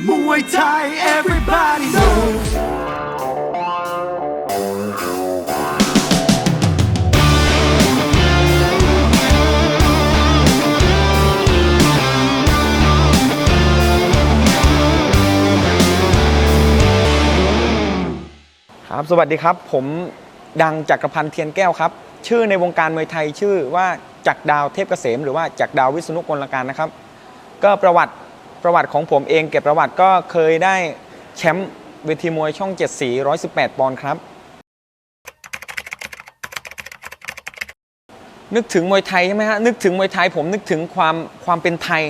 Muay Thai, everybody knows. ครับสวัสดีครับ ผมดังจักรพันธ์เทียนแก้วครับ ชื่อในวงการมวยไทยชื่อว่าจักรดาวเทพเกษม หรือว่าจักรดาววิษณุกลการนะครับ ก็ประวัติ ประวัติของผมเองเก็บประวัติก็เคยได้แชมป์เวทีมวยช่อง 7 สี 118 ปอนด์ครับ นึกถึงมวยไทยใช่ไหมฮะ นึกถึงมวยไทยผมนึกถึงความความเป็นไทย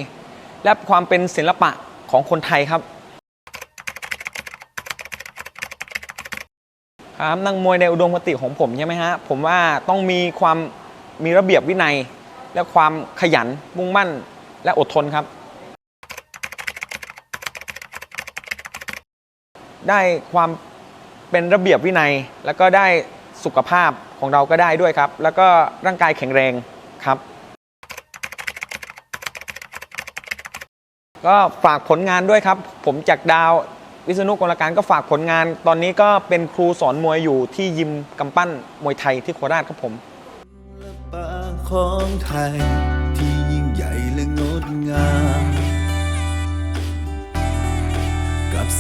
และความเป็นศิลปะของคนไทยครับ ครับนักมวยในอุดมคติของผมใช่ไหมฮะ ผมว่าต้องมีความมีระเบียบวินัย และความขยันมุ่งมั่นและอดทนครับ ได้ความเป็นระเบียบวินัย แล้วก็ได้สุขภาพของเราก็ได้ด้วยครับ แล้วก็ร่างกายแข็งแรงครับ ก็ฝากผลงานด้วยครับ ผมจากดาววิษณุกลการก็ฝากผลงาน ตอนนี้ก็เป็นครูสอนมวยอยู่ที่ยิมกำปั้นมวยไทยที่โคราชครับผมของไทยที่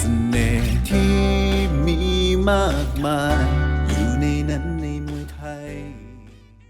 สน่ห์ที่มีมากมาย